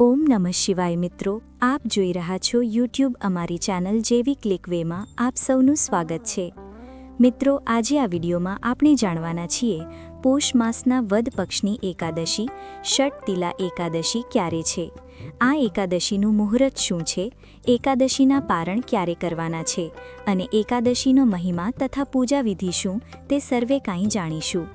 ઓમ નમઃ શિવાય મિત્રો, આપ જોઈ રહ્યા છો યુટ્યુબ અમારી ચેનલ જેવી ક્લિકવેમાં આપ સૌનું સ્વાગત છે. મિત્રો, આજે આ વિડીયોમાં આપણે જાણવાના છીએ, પોષ માસના વદ પક્ષની એકાદશી ષટ તિલા એકાદશી ક્યારે છે? આ એકાદશીનું મુહૂર્ત શું છે? એકાદશીના પારણ ક્યારે કરવાના છે? અને એકાદશીનો મહિમા તથા પૂજા વિધિ શું તે સર્વે કાંઈ જાણીશું.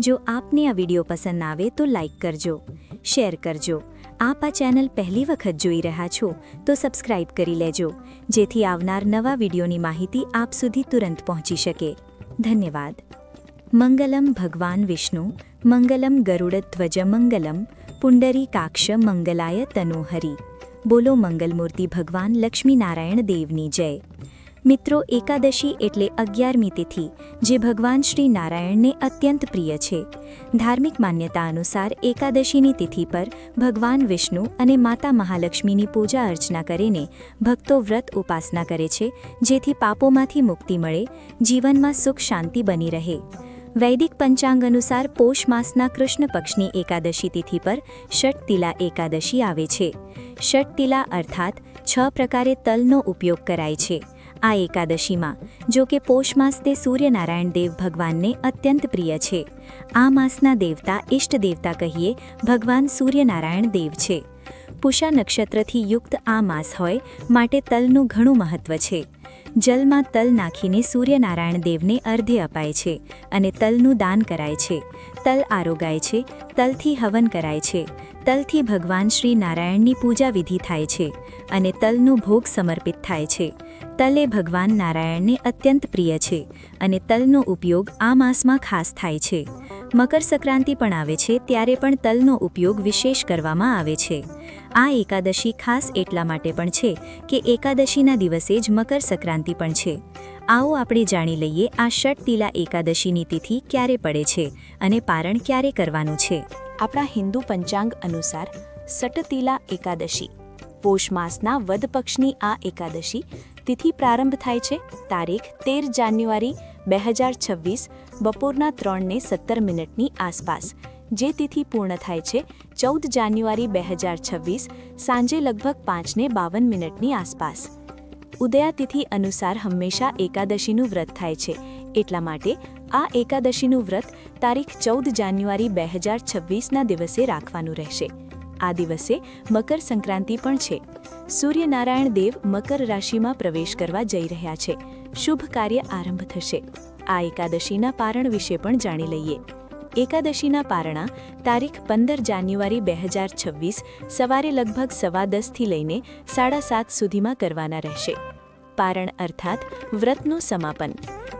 જો આપને આ વીડિયો પસંદ આવે તો લાઈક કરજો, શેર કરજો. આપ આ ચેનલ પહેલી વખત જોઈ રહ્યા છો, તો સબસ્ક્રાઇબ કરી લેજો, જેથી આવનાર નવા વિડીયોની માહિતી આપ સુધી તુરંત પહોંચી શકે. ધન્યવાદ. મંગલમ ભગવાન વિષ્ણુ, મંગલમ ગરુડધ્વજ મંગલમ, પુંડરી કાક્ષ મંગલાય તનોહરી બોલો મંગલમૂર્તિ ભગવાન લક્ષ્મીનારાયણ દેવની જય. મિત્રો, એકાદશી એટલે અગિયારમી તિથિ, જે ભગવાન શ્રી નારાયણને અત્યંત પ્રિય છે. ધાર્મિક માન્યતા અનુસાર એકાદશીની તિથિ પર ભગવાન વિષ્ણુ અને માતા મહાલક્ષ્મીની પૂજા અર્ચના કરીને ભક્તો વ્રત ઉપાસના કરે છે, જેથી પાપોમાંથી મુક્તિ મળે, જીવનમાં સુખ શાંતિ બની રહે. વૈદિક પંચાંગ અનુસાર પોષ માસના કૃષ્ણ પક્ષની એકાદશી તિથિ પર ષટતિલા એકાદશી આવે છે. ષટતિલા અર્થાત છ પ્રકારે તલનો ઉપયોગ કરાય છે. આ એકાદશીમાં, જો કે પોષ માસ તે સૂર્યનારાયણ દેવ ભગવાનને અત્યંત પ્રિય છે. આ માસના દેવતા ઇષ્ટ દેવતા કહીએ, ભગવાન સૂર્યનારાયણ દેવ છે. પુષા નક્ષત્રથી યુક્ત આ માસ હોય, માટે તલનું ઘણું મહત્વ છે. જલમાં તલ નાખીને સૂર્યનારાયણ દેવને અર્ધ્ય અપાય છે અને તલનું દાન કરાય છે. તલ આરોગાય છે, તલથી હવન કરાય છે. તલથી ભગવાન શ્રી નારાયણની પૂજા વિધિ થાય છે અને તલનું ભોગ સમર્પિત થાય છે. તલ એ ભગવાન નારાયણને અત્યંત પ્રિય છે અને તલનો ઉપયોગ આ માસમાં ખાસ થાય છે. મકર સંક્રાંતિ પણ આવે છે ત્યારે પણ તલનો ઉપયોગ વિશેષ કરવામાં આવે છે. આ એકાદશી ખાસ એટલા માટે પણ છે કે એકાદશીના દિવસે જ મકર સંક્રાંતિ પણ છે. આવો આપણે જાણી લઈએ આ ષટતિલા એકાદશીની તિથિ ક્યારે પડે છે અને પારણ ક્યારે કરવાનું છે. આપણા હિન્દુ પંચાંગ અનુસાર સટતિલા એકાદશી, પોષ માસના વદ પક્ષની આ એકાદશી તિથિ પ્રારંભ થાય છે તારીખ તેર જાન્યુઆરી બે હજાર છવ્વીસ બપોરના ત્રણને સત્તર મિનિટની આસપાસ. જે તિથિ પૂર્ણ થાય છે ચૌદ જાન્યુઆરી બે હજાર છવ્વીસ સાંજે લગભગ પાંચને બાવન મિનિટની આસપાસ. ઉદયાતિથિ અનુસાર હંમેશા એકાદશીનું વ્રત થાય છે. એટલા માટે આ એકાદશીનું વ્રત તારીખ ચૌદ જાન્યુઆરી બે હજાર છવ્વીસના દિવસે રાખવાનું રહેશે. આ દિવસે મકર સંક્રાંતિ પણ છે. સૂર્યનારાયણ દેવ મકર રાશિમાં પ્રવેશ કરવા જઈ રહ્યા છે. શુભ કાર્ય આરંભ થશે. આ એકાદશીના પારણ વિશે પણ જાણી લઈએ. એકાદશીના પારણા તારીખ પંદર જાન્યુઆરી બે હજાર છવ્વીસ સવારે લગભગ સવા દસથી લઈને સાડા સાત સુધીમાં કરવાના રહેશે. પારણ અર્થાત વ્રતનું સમાપન.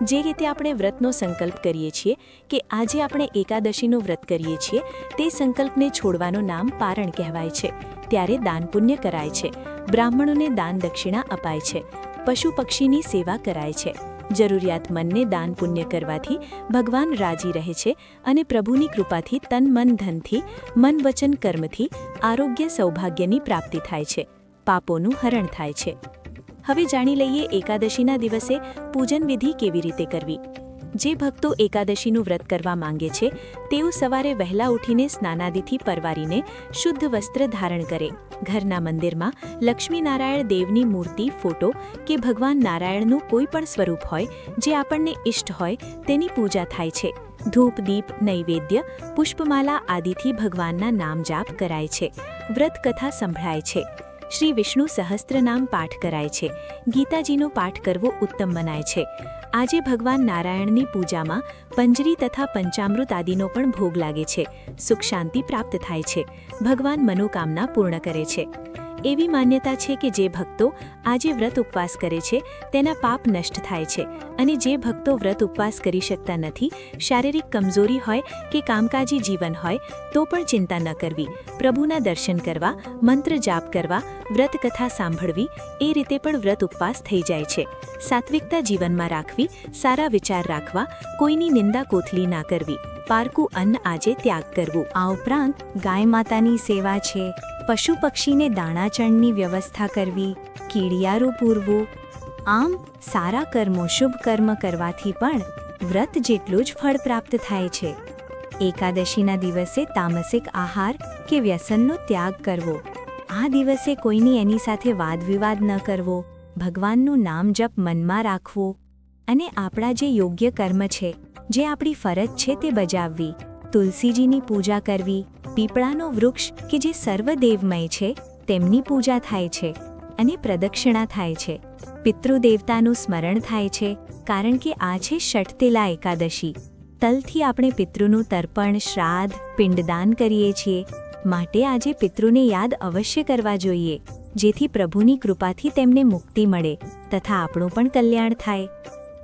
જે રીતે આપણે વ્રતનો સંકલ્પ કરીએ છીએ કે આજે આપણે એકાદશીનું વ્રત કરીએ છીએ, તે સંકલ્પને છોડવાનું નામ પારણ કહેવાય છે. ત્યારે દાન પુણ્ય કરાય છે. બ્રાહ્મણોને દાન દક્ષિણા અપાય છે. પશુ પક્ષીની સેવા કરાય છે. જરૂરિયાતમંદને દાન પુણ્ય કરવાથી ભગવાન રાજી રહે છે અને પ્રભુની કૃપાથી તન, મન, ધનથી, મન, વચન, કર્મથી આરોગ્ય, સૌભાગ્યની પ્રાપ્તિ થાય છે. પાપોનું હરણ થાય છે. હવે જાણી લઈએ એકાદશીના દિવસે પૂજન વિધિ કેવી રીતે કરવી. જે ભક્તો એકાદશીનું વ્રત કરવા માંગે છે, તેઓ સવારે વહેલા ઉઠીને સ્નાનાદિથી પરવારીને શુદ્ધ વસ્ત્ર ધારણ કરે. ઘરના મંદિરમાં લક્ષ્મીનારાયણ દેવની મૂર્તિ, ફોટો કે ભગવાન નારાયણનું કોઈ પણ સ્વરૂપ હોય, જે આપણને ઇષ્ટ હોય, તેની પૂજા થાય છે. ધૂપ, દીપ, નૈવેદ્ય, પુષ્પમાલા આદિથી ભગવાનના નામ જાપ કરાય છે. વ્રત કથા સંભળાય છે. શ્રી વિષ્ણુ સહસ્ત્રનામ પાઠ કરાય છે. ગીતાજીનો પાઠ કરવો ઉત્તમ મનાય છે. આજે ભગવાન નારાયણની પૂજામાં પંજરી તથા પંચામૃત આદિનો પણ ભોગ લાગે છે. સુખ શાંતિ પ્રાપ્ત થાય છે. ભગવાન મનોકામના પૂર્ણ કરે છે. એવી માન્યતા છે કે જે ભક્તો આજે વ્રત ઉપવાસ કરે છે, તેના પાપ નષ્ટ થાય છે. અને જે ભક્તો વ્રત ઉપવાસ કરી શકતા નથી, શારીરિક કમજોરી હોય કે કામકાજી જીવન હોય, તો પણ ચિંતા ન કરવી. પ્રભુના દર્શન કરવા, મંત્ર જાપ કરવા, વ્રત કથા સાંભળવી, એ રીતે પણ વ્રત ઉપવાસ થઈ જાય છે. સાત્વિકતા જીવનમાં રાખવી, સારા વિચાર રાખવા, કોઈની નિંદા કોથલી ના કરવી. પારકું અન્ન આજે ત્યાગ કરવું. આ ઉપરાંત ગાય માતાની સેવા છે. પશુ પક્ષીને દાણાચણની વ્યવસ્થા કરવી, કીડિયારું પૂરવું, આમ સારા કર્મો, શુભ કર્મ કરવાથી પણ વ્રત જેટલું જ ફળ પ્રાપ્ત થાય છે. એકાદશીના દિવસે તામસિક આહાર કે વ્યસનનો ત્યાગ કરવો. આ દિવસે કોઈની એની સાથે વાદવિવાદ ન કરવો. ભગવાનનું નામ જપ મનમાં રાખવું. અને આપણા જે યોગ્ય કર્મ છે જે આપણી ફરજ છે તે બજાવવી, તુલસીજીની પૂજા કરવી, પીપળાનો વૃક્ષ કે જે સર્વદેવમય છે, તેમની પૂજા થાય છે અને પ્રદક્ષિણા થાય છે. પિતૃદેવતાનું સ્મરણ થાય છે, કારણ કે આ છે ષઠતેલા એકાદશી. તલથી આપણે પિતૃનું તર્પણ, શ્રાદ્ધ, પિંડદાન કરીએ છીએ. માટે આજે પિતૃને યાદ અવશ્ય કરવા જોઈએ, જેથી પ્રભુની કૃપાથી તેમને મુક્તિ મળે તથા આપણું પણ કલ્યાણ થાય.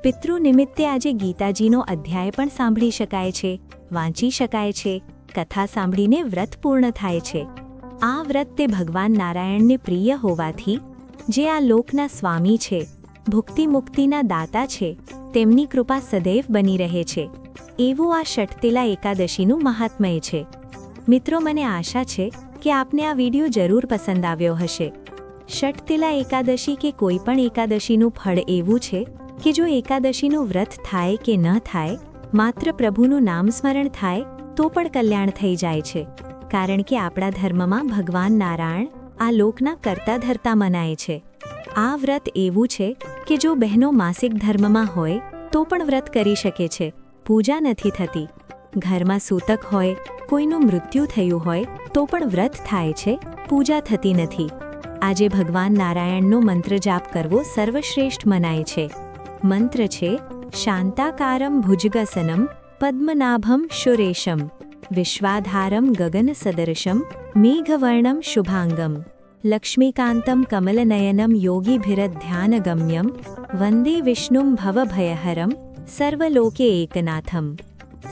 પિતૃ નિમિત્તે આજે ગીતાજીનો અધ્યાય પણ સાંભળી શકાય છે, વાંચી શકાય છે, કથા સાંભળીને વ્રત પૂર્ણ થાય છે. આ વ્રત તે ભગવાન નારાયણને પ્રિય હોવાથી, જે આ લોકના સ્વામી છે ભુક્તિ મુક્તિના દાતા છે, તેમની કૃપા સદૈવ બની રહે છે. એવું આ ષટતેલા એકાદશીનું મહાત્મય છે. મિત્રો, મને આશા છે કે આપને આ વીડિયો જરૂર પસંદ આવ્યો હશે. ષટતેલા એકાદશી કે કોઈ પણ એકાદશીનું ફળ એવું છે કે જો એકાદશીનું વ્રત થાય કે ન થાય, માત્ર પ્રભુનું નામ સ્મરણ થાય, તો પણ કલ્યાણ થઈ જાય છે. કારણ કે આપણા ધર્મમાં ભગવાન નારાયણ આ લોકના કરતા ધરતા મનાય છે. આ વ્રત એવું છે કે જો બહેનો માસિક ધર્મમાં હોય, તો પણ વ્રત કરી શકે છે. પૂજા નથી થતી. ઘરમાં સૂતક હોય, કોઈનું મૃત્યુ થયું હોય, તો પણ વ્રત થાય છે. પૂજા થતી નથી. આજે ભગવાન નારાયણનો મંત્ર જાપ કરવો સર્વશ્રેષ્ઠ મનાય છે. મંત્ર છે, શાંતાકારમ ભુજગસનમ પદ્મનાભમ શુરેશમ વિશ્વાધારમ ગગન સદર્શમ મેઘવર્ણમ શુભાંગમ, લક્ષ્મીકાંતમ કમલનયનમ યોગીભિરધ્યાનગમ્યમ વંદે વિષ્ણુમ ભવભયહરમ સર્વલોકે એકનાથમ.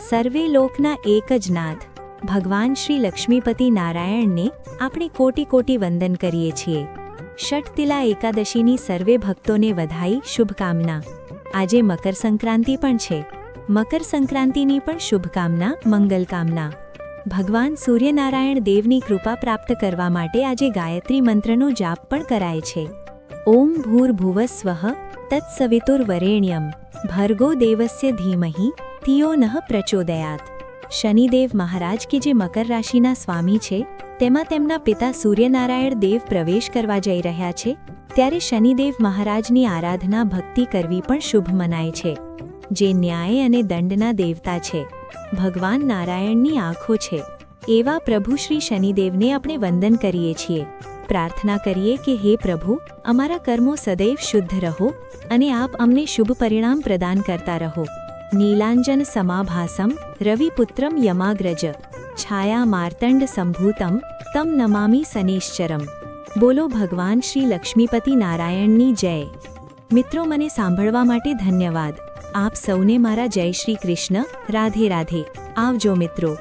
સર્વે લોકના એક જ નાથ, ભગવાન શ્રી લક્ષ્મીપતિ નારાયણને આપણે કોટી કોટી વંદન કરીએ છીએ. ષટતિલા એકાદશીની સર્વે ભક્તોને વધાઈ શુભકામના. આજે મકર સંક્રાંતિ પણ છે. મકર સંક્રાંતિની પણ શુભકામના મંગલકામના ભગવાન સૂર્યનારાયણ દેવની કૃપા પ્રાપ્ત કરવા માટે આજે ગાયત્રી મંત્રનો જાપ પણ કરાય છે. ઓમ ભૂર્ભુવસ્વઃ તત્સવિતુર્વરેણ્યમ ભર્ગો દેવસ્ય ધીમહી, ધિયો નઃ પ્રચોદયાત. શનિદેવ મહારાજ કે જે મકર રાશિના સ્વામી છે તેમાં તેમના પિતા સૂર્યનારાયણ દેવ પ્રવેશ કરવા જઈ રહ્યા છે, ત્યારે શનિદેવ મહારાજની આરાધના ભક્તિ કરવી પણ શુભ મનાય છે, જે ન્યાય અને દંડના દેવતા છે. ભગવાન નારાયણની આંખો છે. એવા પ્રભુ શ્રી શનિદેવને આપણે વંદન કરીએ છીએ. પ્રાર્થના કરીએ કે હે પ્રભુ, અમારા કર્મો સદૈવ શુદ્ધ રહો અને આપ અમને શુભ પરિણામ પ્રદાન કરતા રહો. નીલાંજન સમાભાસમ રવિપુત્રમ યમાગ્રજ. છાયા માર્તંડ સંભૂતમ તમ નમામી સનેશ્ચરમ બોલો ભગવાન શ્રી લક્ષ્મીપતિ નારાયણની જય મિત્રો મને સાંભળવા માટે ધન્યવાદ આપ સૌને મારા જય શ્રી કૃષ્ણ રાધે રાધે આવજો મિત્રો